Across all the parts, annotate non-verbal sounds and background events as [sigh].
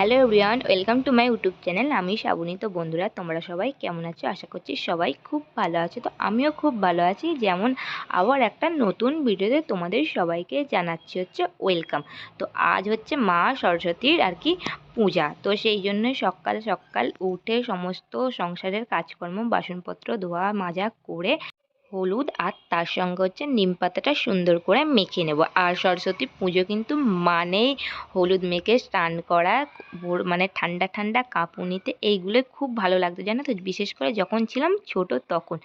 Hello everyone, welcome to my YouTube channel. আমি শ্রাবণী তো বন্ধুরা, তোমরা সবাই কেমন আছো? আশা করছি সবাই খুব ভালো আছো। তো আমিও খুব ভালো আছি। যেমন আবার একটা নতুন ভিডিওতে তোমাদের সবাইকে জানাচ্ছি হচ্ছে ওয়েলকাম। তো আজ হচ্ছে মা সরস্বতীর আর কি পূজা। তো সেই জন্য সকাল সকাল উঠে সমস্ত সংসারের কাজকর্ম, বাসনপত্র ধোয়া, মাজা, করে হলুদ আর তার সঙ্গে হচ্ছে নিম পাতাটা সুন্দর করে মেখে নেব। আর সরস্বতী পুজো কিন্তু মানেই হলুদ মেখে স্নান করা মানে ঠান্ডা ঠান্ডা কাঁপুনিতে এইগুলো খুব ভালো লাগতো জানো তো? বিশেষ করে যখন ছিলাম ছোট তখন।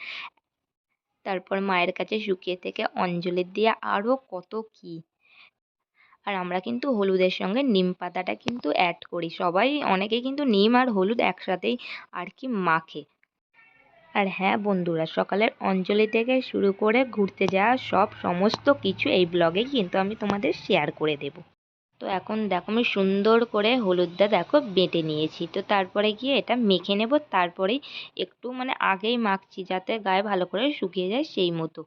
তারপর মায়ের কাছে শুকিয়ে থেকে অঞ্জলি দিয়ে আরও কত কী। আর আমরা কিন্তু হলুদের সঙ্গে নিম পাতাটা কিন্তু অ্যাড করি। সবাই অনেকে কিন্তু নিম আর হলুদ একসাথেই আর কি মাখে। আর হ্যাঁ বন্ধুরা, সকালের অঞ্জলি থেকে শুরু করে ঘুরতে যাওয়া সব সমস্ত কিছু এই ব্লগে কিন্তু আমি তোমাদের শেয়ার করে দেবো। তো এখন দেখো আমি সুন্দর করে হলুদটা দেখো বেটে নিয়েছি। তো তারপরে গিয়ে এটা মেখে নেব, তারপরেই একটু মানে আগেই মাখছি যাতে গায়ে ভালো করে শুকিয়ে যায় সেই মতো।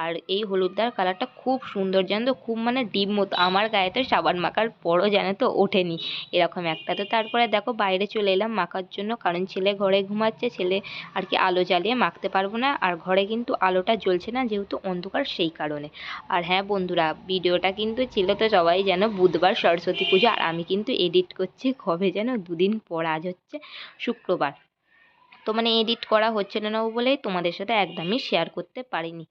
আর এই হলুদটার কালারটা খুব সুন্দর জানো তো, খুব মানে ডিপ মতো। আমার গায়ে তো সাবান মাখার পরও জানো তো ওঠেনি এরকম একটা। তো তারপরে দেখো বাইরে চলে এলাম মাখার জন্য, কারণ ছেলে ঘরে ঘুমাচ্ছে, ছেলে আর কি আলো জ্বালিয়ে মাখতে পারব না। আর ঘরে কিন্তু আলোটা জ্বলছে না, যেহেতু অন্ধকার সেই কারণে। আর হ্যাঁ বন্ধুরা, ভিডিওটা কিন্তু ছিল তো সবাই যেন বুধবার সরস্বতী পুজো। আর আমি কিন্তু এডিট করছি কবে যেন, দুদিন পর আজ হচ্ছে শুক্রবার। তো মানে এডিট করা হচ্ছিল না বলেই তোমাদের সাথে একদমই শেয়ার করতে পারিনি।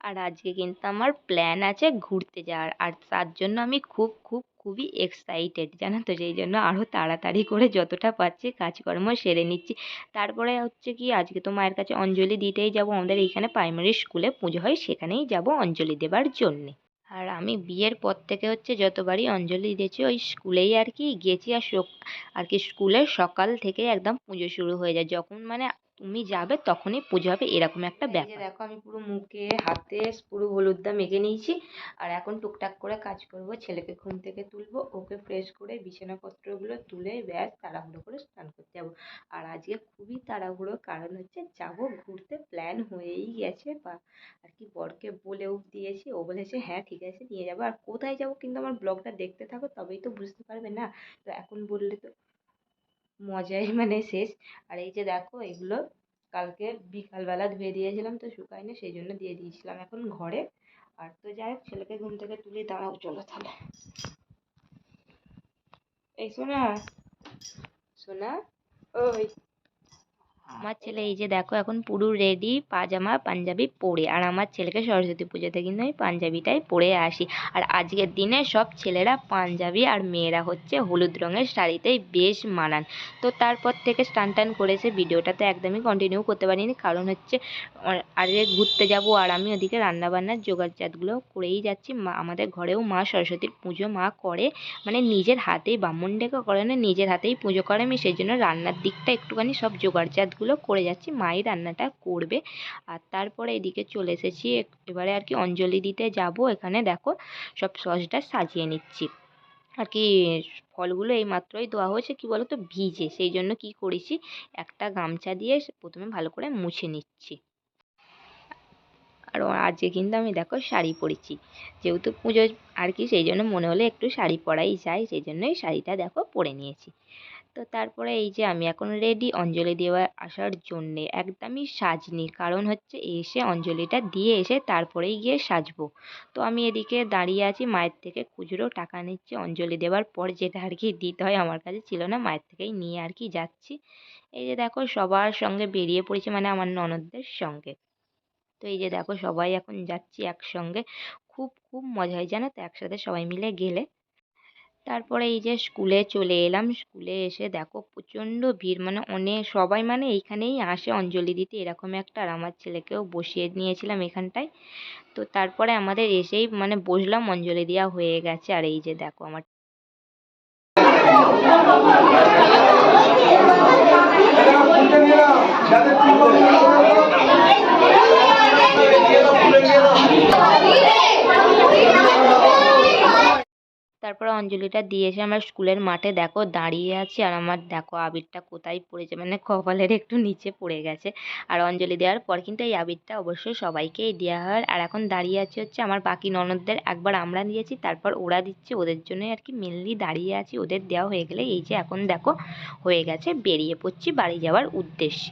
আর আজকে কিন্তু আমার প্ল্যান আছে ঘুরতে যাওয়ার। আর তার জন্য আমি খুব খুব, খুবই এক্সাইটেড জানো তো? সেই জন্য আরও তাড়াতাড়ি করে যতটা পারছি কাজকর্ম সেরে নিচ্ছি। তারপরে হচ্ছে কি, আজকে তো মায়ের কাছে অঞ্জলি দিতেই যাব। আমাদের এইখানে প্রাইমারি স্কুলে পুজো হয়, সেখানেই যাব অঞ্জলি দেবার জন্যে। আর আমি বিয়ের পর থেকে হচ্ছে যতবারই অঞ্জলি দিয়েছি, ওই স্কুলেই আর কি গেছি আর আর কি স্কুলের সকাল থেকে একদম পুজো শুরু হয়ে যায়। যখন মানে তুমি যাবে তখনই পুজো হবে এরকম একটা ব্যাপার। দেখো আমি পুরো মুখে হাতে পুরো হলুদ হলুদটা মেখে নিয়েছি আর এখন টুকটাক করে কাজ করব। ছেলেকে ঘুম থেকে তুলবো ওকে ফ্রেশ করে বিছানাপত্রগুলো তুলে ব্যাস তাড়াহুড়ো করে স্নান করতে যাব। আর আজকে খুবই তাড়াহুড়ো কারণ হচ্ছে যাব ঘুরতে প্ল্যান হয়েই গেছে বা আর কি বরকে বলেও দিয়েছি ও বলেছে হ্যাঁ ঠিক আছে নিয়ে যাব। আর কোথায় যাব কিন্তু আমার ব্লগটা দেখতে থাকো তবেই তো বুঝতে পারবে না। তো এখন বললে তো মজাই [laughs] মানে শেষ। আর এই যে দেখো, এগুলো কালকে বিকালবেলা ধুয়ে দিয়েছিলাম তো শুকায়নি, সেই জন্য দিয়ে দিয়েছিলাম এখন ঘরে। আর তো যাই হোক, ছেলেকে ঘুম থেকে তুলে, দাঁড়াও চলো তাহলে। এই সোনা সোনা, ওই আমার ছেলে এই যে দেখো এখন পুরো রেডি পাজামা, পাঞ্জাবি পরে। আর আমার ছেলেকে সরস্বতী পুজোতে কিন্তু আমি পাঞ্জাবিটাই পরে আসি। আর আজকের দিনে সব ছেলেরা পাঞ্জাবি আর মেয়েরা হচ্ছে হলুদ রঙের শাড়িতেই বেশ মানান। তো তারপর থেকে স্টান টান করেছে ভিডিওটাতে একদমই কন্টিনিউ করতে পারিনি। কারণ হচ্ছে আজকে ঘুরতে যাব আর আমি ওদিকে রান্নাবান্নার জোগাড়জাতগুলো করেই যাচ্ছি। মা, আমাদের ঘরেও মা সরস্বতীর পুজো মা করে। মানে নিজের হাতেই ব্রাহ্মণ ডেকে করে না, নিজের হাতেই পুজো করে। আমি সেই জন্য রান্নার দিকটা একটুখানি সব জোগাড়জাত গুলো করে যাচ্ছি। মাই রান্নাটা করবে। আর তারপরে এদিকে চলে এসেছি। এবারে আর কি অঞ্জলি দিতে যাব। এখানে দেখো সব সসটা সাজিয়ে নিচ্ছি। আর কি ফলগুলো এই মাত্রই দেওয়া হয়েছে, কি বলো তো ভিজে। সেই জন্য কি করেছি? একটা গামছা দিয়ে প্রথমে ভালো করে মুছে নিচ্ছি। আর আজকে কিন্তু আমি দেখো শাড়ি পরেছি। যেহেতু পুজো আর কি, সেই জন্য মনে হলো একটু শাড়ি পরাই যায়। সেই জন্যই শাড়িটা দেখো পরে নিয়েছি। তো তারপরে এই যে আমি এখন রেডি অঞ্জলি দেওয়া আসার জন্যে একদমই সাজনি। কারণ হচ্ছে এসে অঞ্জলিটা দিয়ে এসে তারপরেই গিয়ে সাজবো। তো আমি এদিকে দাঁড়িয়ে আছি, মায়ের থেকে খুচরো টাকা নিচ্ছি অঞ্জলি দেওয়ার পর যেটা আর কি দিতে হয় আমার কাছে ছিল না, মায়ের থেকেই নিয়ে আর কি যাচ্ছি। এই যে দেখো সবার সঙ্গে বেরিয়ে পড়েছি মানে আমার ননদদের সঙ্গে। তো এই যে দেখো সবাই এখন যাচ্ছি একসঙ্গে। খুব খুব মজা হয় জানো তো, একসাথে সবাই মিলে গেলে। তারপরে এই যে স্কুলে চলে এলাম। স্কুলে এসে দেখো প্রচণ্ড ভিড়। মানে অনেক সবাই মানে এইখানেই আসে। অঞ্জলি দিতে এরকম একটা আর আমার ছেলেকেও বসিয়ে নিয়েছিলাম এখানটায়। তো তারপরে আমাদের এসেই মানে বসলাম, অঞ্জলি দেওয়া হয়ে গেছে। আর এই যে দেখো আমার তারপর অঞ্জলিটা দিয়ে এসে আমরা স্কুলের মাঠে দেখো দাঁড়িয়ে আছি আর আমার দেখো আবিরটা কোথায় পড়েছে। মানে কপালের একটু নিচে পড়ে গেছে। আর অঞ্জলি দেওয়ার পর কিন্তু এই আবিরটা অবশ্যই সবাইকেই দেওয়া হয়। আর এখন দাঁড়িয়ে আছে হচ্ছে আমার বাকি ননদদের, একবার আমরা দিয়েছি তারপর ওরা দিচ্ছে, ওদের জন্যই আর কি মেনলি দাঁড়িয়ে আছি। ওদের দেওয়া হয়ে গেলে এই যে এখন দেখো হয়ে গেছে, বেরিয়ে পড়ছি বাড়ি যাওয়ার উদ্দেশ্যে।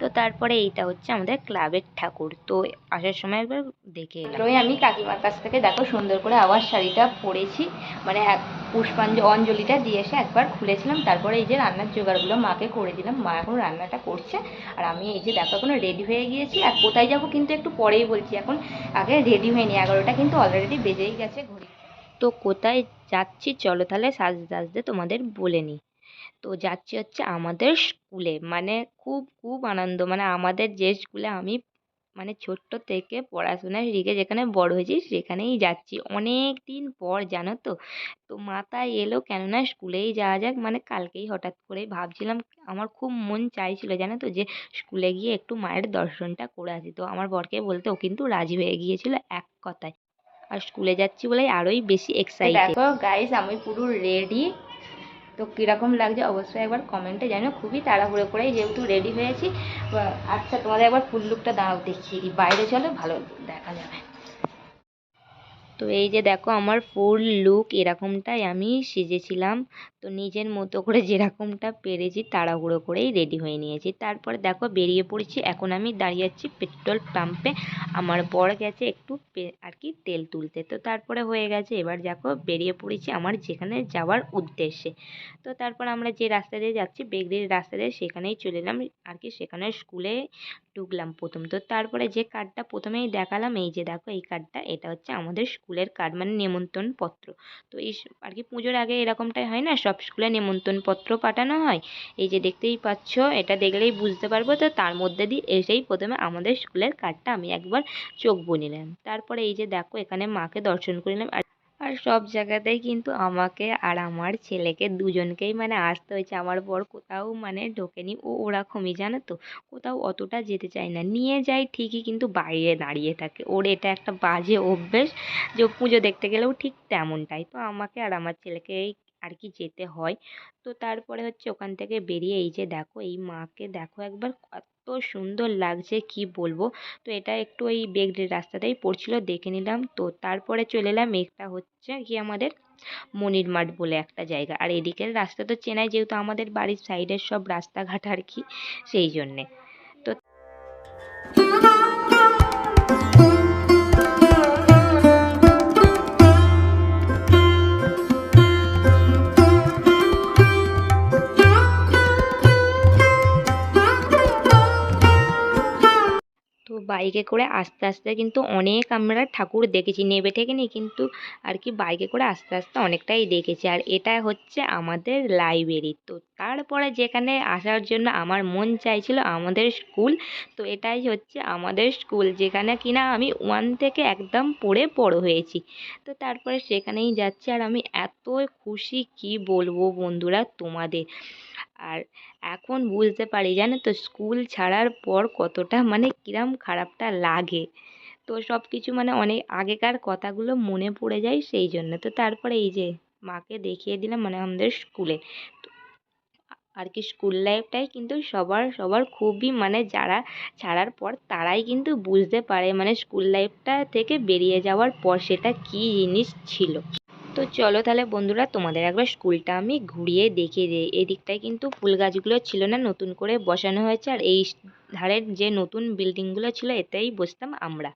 তো তারপরে এইটা হচ্ছে আমাদের ক্লাবের ঠাকুর। তো আসার সময় একবার দেখে এলাম। ওই আমি কাকিমার কাছ থেকে দেখো সুন্দর করে আবার শাড়িটা পরেছি। মানে এক পুষ্পাঞ্জ অঞ্জলিটা দিয়ে এসে একবার খুলেছিলাম। তারপরে এই যে রান্নার জোগাড়গুলো মাকে করে দিলাম। মা এখন রান্নাটা করছে। আর আমি এই যে দেখো এখনও রেডি হয়ে গিয়েছি। আর কোথায় যাব কিন্তু একটু পরেই বলছি। এখন আগে রেডি হয়নি। এগারোটা কিন্তু অলরেডি বেজেই গেছে ঘড়ি। তো কোথায় যাচ্ছি? চলো তাহলে সাজতে সাজতে তোমাদের বলে নিই। তো যাচ্ছি হচ্ছে আমাদের স্কুলে। মানে খুব খুব আনন্দ। মানে আমাদের যে স্কুলে আমি মানে ছোট্ট থেকে পড়াশোনা শিখে যেখানে বড় হয়েছি সেখানেই যাচ্ছি। অনেক দিন পর জানো তো? তো মাথায় এলো কেননা স্কুলেই যাওয়া যাক। মানে কালকেই হঠাৎ করে ভাবছিলাম আমার খুব মন চাইছিল জানো তো যে স্কুলে গিয়ে একটু মায়ের দর্শনটা করে আসি। তো আমার বরকে বলতে ও কিন্তু রাজি হয়ে গিয়েছিল এক কথায়। আর স্কুলে যাচ্ছি বলে আরোই বেশি এক্সাইটেড দেখো গাইস আমি পুরো রেডি তো কীরকম লাগছে অবশ্যই একবার কমেন্টে জানো খুবই তাড়াহুড়ো করেই যেহেতু রেডি হয়েছি। আচ্ছা তোমাদের একবার ফুল লুকটা দাঁড়াও দেখিয়ে দিই বাইরে চলো, ভালো দেখা যাবে। তো এই যে দেখো আমার ফুল লুক এরকমটাই আমি সেজেছিলাম। তো নিজের মতো করে যেরকমটা পেরেছি তাড়াহুড়ো করেই রেডি হয়ে নিয়েছি। তারপরে দেখো বেরিয়ে পড়েছি, এখন আমি দাঁড়িয়ে আছি পেট্রোল পাম্পে আমার বর গেছে একটু আর কি তেল তুলতে। তো তারপরে হয়ে গেছে, এবার দেখো বেরিয়ে পড়েছি আমার যেখানে যাওয়ার উদ্দেশ্যে। তো তারপর আমরা যে রাস্তা দিয়ে যাচ্ছি, বেগড়ির রাস্তা দিয়ে সেখানেই চলে এলাম। আর কি সেখানে স্কুলে ঢুকলাম প্রথম। তো তারপরে যে কার্ডটা প্রথমেই দেখালাম, এই যে দেখো এই কার্ডটা, এটা হচ্ছে আমাদের স্কুলের কার্ড মানে নেমন্তন্ন পত্র তো এই আর কি পুজোর আগে এরকমটাই হয় না? সব স্কুলে নেমন্তন্ন পত্র পাঠানো হয়। এই যে দেখতেই পাচ্ছ, এটা দেখলেই বুঝতে পারব তো তার মধ্যে দিয়ে এসেই প্রথমে আমাদের স্কুলের কার্ডটা আমি একবার চোখ বুনিলাম তারপরে এই যে দেখো, এখানে মাকে দর্শন করিলাম। আর আর সব জায়গাতেই কিন্তু আমাকে আর আমার ছেলেকে দুজনকেই মানে আসতে হয়েছে। আমার বর কোথাও মানে ঢোকেনি। ও ওরকমই, জানো তো? কোথাও অতটা যেতে চায় না। নিয়ে যায় ঠিকই কিন্তু বাইরে দাঁড়িয়ে থাকে। ওর এটা একটা বাজে অভ্যেস যে পুজো দেখতে গেলেও ঠিক তেমনটাই। তো আমাকে আর আমার ছেলেকেই আর কি যেতে হয়। তো তারপরে হচ্ছে ওখান থেকে বেরিয়ে এই যে দেখো, এই মাকে দেখো একবার কত সুন্দর লাগছে কি বলব? তো এটা একটু ওই বেগড়ির রাস্তাতেই পড়ছিল, দেখে নিলাম। তো তারপরে চলে এলাম এটা হচ্ছে কি আমাদের মনির মাঠ বলে একটা জায়গা। আর এদিকের রাস্তা তো চেনাই, যেহেতু আমাদের বাড়ির সাইডের সব রাস্তাঘাট আর কি সেই জন্যে। বাইকে করে আস্তে আস্তে কিন্তু অনেক আমরা ঠাকুর দেখেছি, নেবে ঠেকেনি কিন্তু আর কি বাইকে করে আস্তে আস্তে অনেকটাই দেখেছি। আর এটা হচ্ছে আমাদের লাইব্রেরি তো তারপরে যেখানে আসার জন্য আমার মন চাইছিল আমাদের স্কুল তো এটাই হচ্ছে আমাদের স্কুল যেখানে কিনা আমি ওয়ান থেকে একদম পড়ে বড় হয়েছি। তো তারপরে সেখানেই যাচ্ছি আর আমি এত খুশি কি বলব বন্ধুরা তোমাদের। আর এখন বুঝতে পারি জানো তো? স্কুল ছাড়ার পর কতটা মানে কিরম খারাপটা লাগে। তো সব কিছু মানে অনেক আগেকার কথাগুলো মনে পড়ে যায় সেই জন্য। তো তারপরে এই যে মাকে দেখিয়ে দিলাম মানে আমাদের স্কুলে। আর কি স্কুল লাইফটাই কিন্তু সবার সবার খুবই মানে যারা ছাড়ার পর তারাই কিন্তু বুঝতে পারে মানে স্কুল লাইফটা থেকে বেরিয়ে যাওয়ার পর সেটা কী জিনিস ছিল। তো চলো তাহলে বন্ধুরা, তোমাদের একবার স্কুলটা আমি ঘুরিয়ে দেখিয়ে দিই এদিকটায় কিন্তু ফুল গাছগুলো ছিল না, নতুন করে বসানো হয়েছে। আর এই ধারের যে নতুন বিল্ডিংগুলো ছিল, এতেই বসতাম আমরা।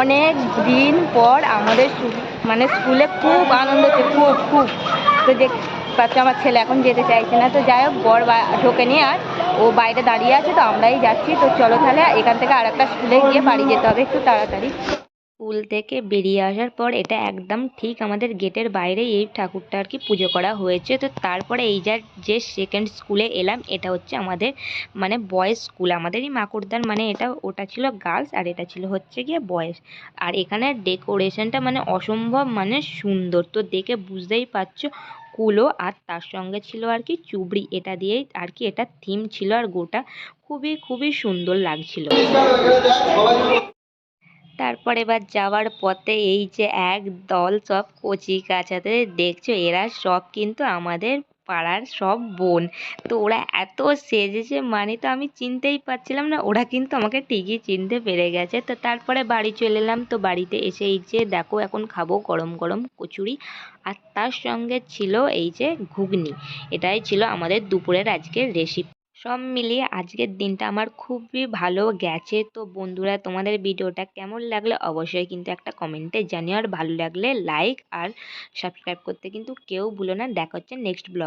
অনেক দিন পর আমাদের মানে স্কুলে খুব আনন্দ হচ্ছে, খুব খুব। তো দেখ, পাচ্ছ, আমার ছেলে এখন যেতে চাইছে না। তো যাই হোক, বর ঢোকেনি আর ও বাইরে দাঁড়িয়ে আছে, তো আমরাই যাচ্ছি। তো চলো তাহলে এখান থেকে আর একটা স্কুলে গিয়ে বাড়ি যেতে হবে, একটু তাড়াতাড়ি। স্কুল থেকে বেরিয়ে আসার পর এটা একদম ঠিক আমাদের গেটের বাইরে এই ঠাকুরটা আর কি পুজো করা হয়েছে। তো তারপরে এই যা, যে সেকেন্ড স্কুলে এলাম, এটা হচ্ছে আমাদের মানে বয়েজ স্কুল আমাদেরই মাকুড়দার মানে এটা, ওটা ছিল গার্লস আর এটা ছিল হচ্ছে গিয়ে বয়েজ আর এখানে ডেকোরেশনটা মানে অসম্ভব মানে সুন্দর। তো দেখে বুঝতেই পারছ, কুলো আর তার সঙ্গে ছিল আর কি চুবড়ি। এটা দিয়েই আর কি এটা থিম ছিল আর গোটা। খুবই খুবই সুন্দর লাগছিল। তারপর এবার যাওয়ার পথে এই যে এক দল সব কচি কাচাদের দেখছ, এরা সব কিন্তু আমাদের পাড়ার সব বোন। তো ওরা এত সেজেছে মানে তো আমি চিনতেই পারছিলাম না, ওরা কিন্তু আমাকে ঠিকই চিনতে পেরে গেছে। তো তারপরে বাড়ি চলে এলাম, তো বাড়িতে এসে এই যে দেখো এখন খাব গরম গরম কচুরি। আর তার সঙ্গে ছিল এই যে ঘুগনি, এটাই ছিল আমাদের দুপুরের আজকের রেসিপি সব মিলিয়ে আজকের দিনটা আমার খুবই ভালো গেছে। তো বন্ধুরা, তোমাদের ভিডিওটা কেমন লাগলে অবশ্যই কিন্তু একটা কমেন্টে জানিও। আর ভালো লাগলে লাইক আর সাবস্ক্রাইব করতে কিন্তু কেউ ভুলো না। দেখা হচ্ছে নেক্সট ব্লগ